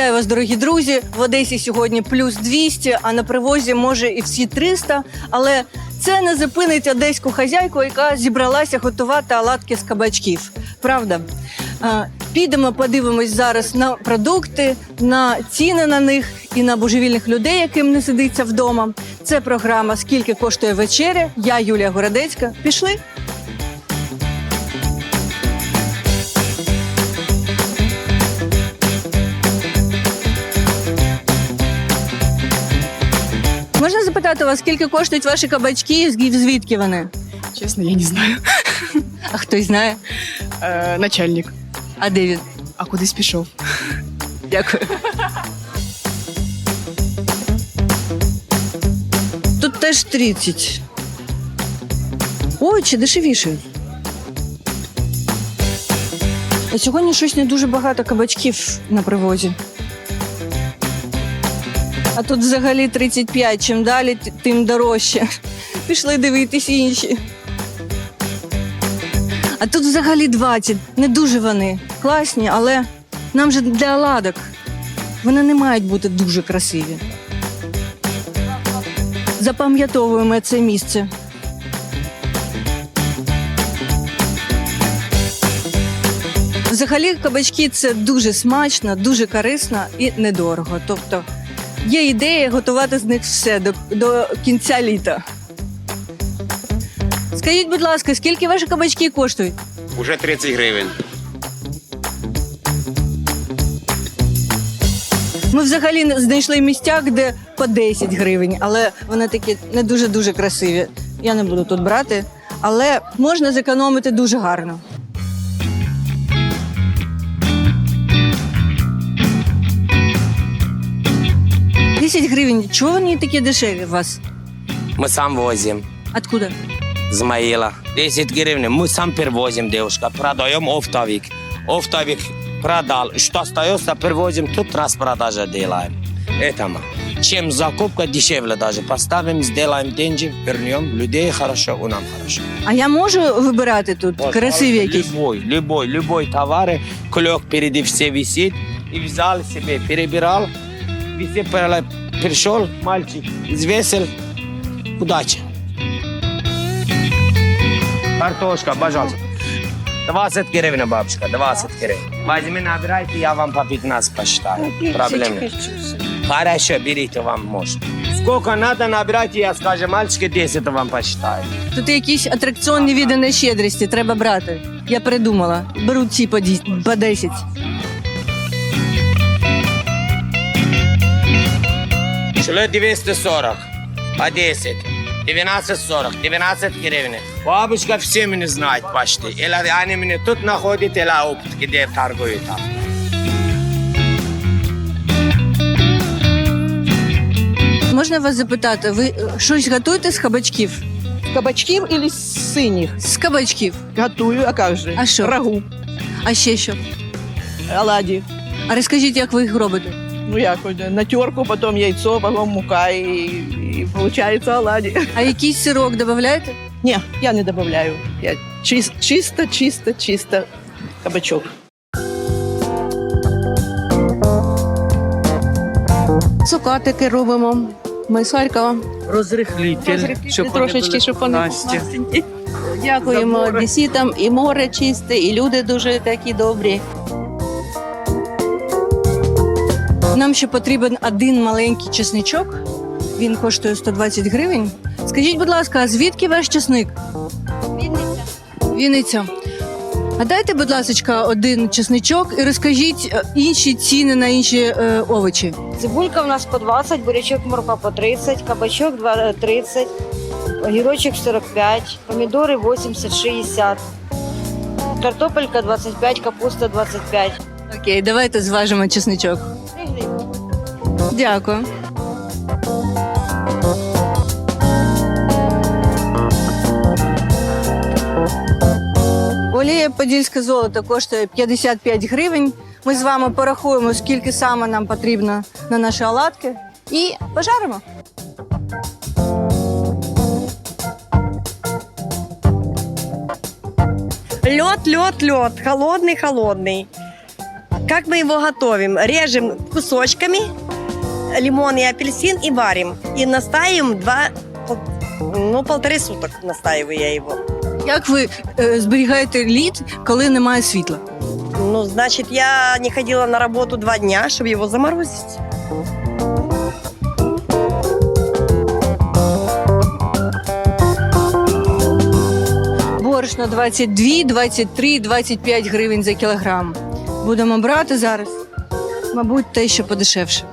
Вітаю вас, дорогі друзі. В Одесі сьогодні плюс 200, а на привозі може і всі 300. Але це не зупинить одеську хазяйку, яка зібралася готувати оладки з кабачків. Правда? Підемо, подивимось зараз на продукти, на ціни на них і на божевільних людей, яким не сидиться вдома. Це програма Скільки коштує вечеря. Я Юлія Городецька. Пішли. Можна запитати вас, скільки коштують ваші кабачки і звідки вони? Честно, я не знаю. А хтось знає? Е, начальник. А де він? А кудись пішов? Дякую. Тут теж 30. Ой, чи дешевіше. А сьогодні щось не дуже багато кабачків на привозі. А тут взагалі 35. Чим далі, тим дорожче. Пішли дивитись інші. А тут взагалі 20. Не дуже вони класні, але нам же для оладок. Вони не мають бути дуже красиві. Запам'ятовуємо це місце. Взагалі, кабачки це дуже смачно, дуже корисно і недорого. Тобто є ідея готувати з них все до, до кінця літа. Скажіть, будь ласка, скільки ваші кабачки коштують? Уже 30 гривень. Ми взагалі знайшли місця, де по 10 гривень, але вони такі не дуже дуже красиві. Я не буду тут брати, але можна зекономити дуже гарно. Десять гривень. Чого вони такі дешеві у вас? Мы сам возим. Откуда? Измаила. 10 гривен. Мы сам перевозим, девушка. Продаем оптовик. Оптовик продал. Что остается, перевозим. Тут распродажа делаем. Это мы. Чем закупка дешевле даже. Поставим, сделаем деньги, вернем. Людей хорошо, у нам хорошо. А я можу вибирати тут красиві якісь? Любой, любой, любой товар. Клек впереди все висит. И взял себе, перебирал. Везде пришел, мальчик, взвесил. Удачи. Картошка, пожалуйста. 20 гривен, бабушка, 20 гривен. Возьми, набирайте, я вам по 15 посчитаю. Проблем нет. Хорошо, берите, вам можно. Сколько надо, набирайте, я скажу, мальчики, 10 вам посчитаю. Тут якісь атракціонні види на щедрості, треба брати. Я придумала. Беру ці по 10. Шло 240, по 10, 12,40, 12 гривен. Бабушка все меня знает почти. Или они меня тут находят, или опт, где торгуют там. Можна вас запитати, ви е, щось готуєте з кабачків? Кабачків или з синіх? З кабачків. Готую, а как же? А що? Рагу, А ще що? оладі. А розкажіть, як ви їх робите? Ну як, на терку, потім яйцо, потім мука і, і виходить оладі. А якийсь сирок додаєте? Ні, я не додаю. Я чис- чисто, чисто, чисто кабачок. Цукатики робимо. Ми з Харкова. Розрихлитель, щоб трошечки, щоб вони. Дякуємо одеситам. І море чисте, і люди дуже такі добрі. Нам ще потрібен один маленький чесничок. Він коштує 120 гривень. Скажіть, будь ласка, а звідки ваш чесник? Вінниця. Вінниця. А дайте, будь ласка, один чесничок і розкажіть е, інші ціни на інші е, овочі. Цибулька у нас по 20, бурячок морква по 30, кабачок два- 30, огірочок 45, помідори 80-60, картопелька 25, капуста 25. Окей, давайте зважимо чесничок. Дякую. Олія Подільське золото коштує 55 гривень. Ми з вами порахуємо, скільки саме нам потрібно на наші оладки, і пожаримо. Лед, лед, лед, холодный, холодный. Как мы его готовим? Режем кусочками лимон и апельсин и варим. И настаиваем два, ну, полторы суток настаиваю я его. Як ви е, зберігаєте лід, коли немає світла? Ну, значит, я не ходила на работу два дня, чтобы его заморозить. Борошно 22, 23, 25 гривень за кілограм. Будемо брати зараз. Мабуть, те, що подешевше.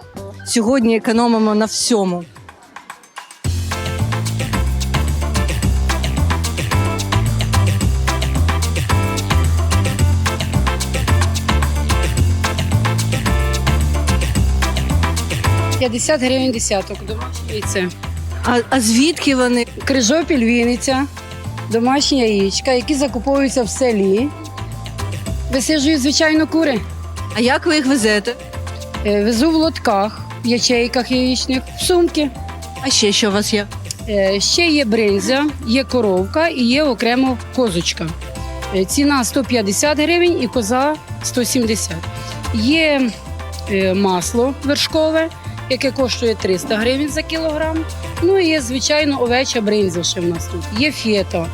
Сьогодні економимо на всьому. – 50 гривень десяток, домашнє яйце. А, а звідки вони? Крижопіль Вінниця, домашні яєчка, які закуповуються в селі. Висиджую, звичайно, кури. А як ви їх везете? Е, Везу в лотках, в ячейках яєчних, сумки. А ще що у вас є? Е, Ще є бринза, є коровка і є окремо козочка. Е, Ціна 150 гривень і коза 170. Є е, масло вершкове, яке коштує 300 гривень за кілограм. Ну і є, звичайно, овеча бринза ще в нас тут. Є фето,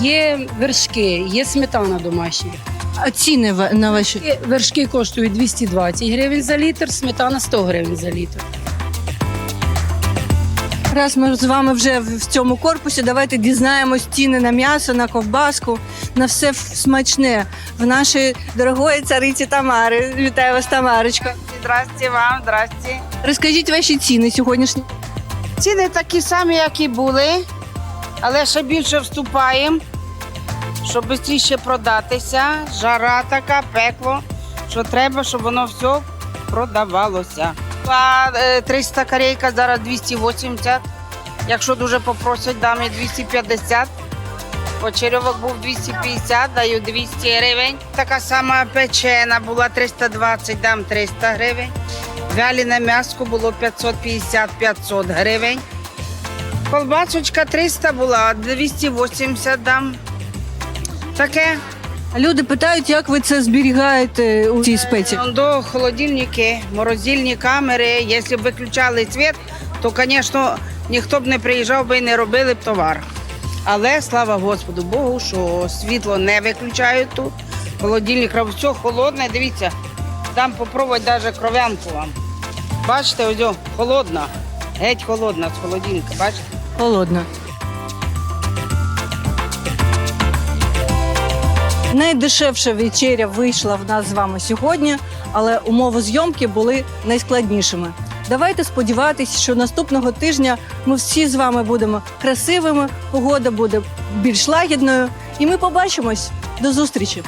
є вершки, є сметана домашня. А ціни ва- на ваші? Вершки коштують 220 гривень за літр, сметана 100 гривень за літр. Раз ми з вами вже в в цьому корпусі, давайте дізнаємось ціни на м'ясо, на ковбаску, на все смачне в нашої дорогої цариці Тамари. Вітаю вас, Тамарочка. Здрасте вам, здрасте. Розкажіть ваші ціни сьогоднішні. Ціни такі самі, як і були, але ще більше вступаємо, щоб швидше продатися. Жара така, пекло, що треба, щоб воно все продавалося. А е, 300 корейка зараз 280. Якщо дуже попросять, дам і 250. Почерьовок був 250, даю 200 гривень. Така сама печена була 320, дам 300 гривень. Вялене м'яско було 550-500 гривень. Колбасочка 300 була, 280 дам. Таке. Люди питають, як ви це зберігаєте у цій спеці. До холодильники, морозильні камери. Якщо б виключали світ, то, звісно, ніхто б не приїжджав би і не робили б товар. Але слава Господу Богу, що світло не виключають тут. Холодильник все холодне. Дивіться, дам попробувати навіть кров'янку вам. Бачите, ось холодна, геть холодна з холодильника, бачите? Холодно. Найдешевша вечеря вийшла в нас з вами сьогодні, але умови зйомки були найскладнішими. Давайте сподіватися, що наступного тижня ми всі з вами будемо красивими, погода буде більш лагідною, і ми побачимось. До зустрічі!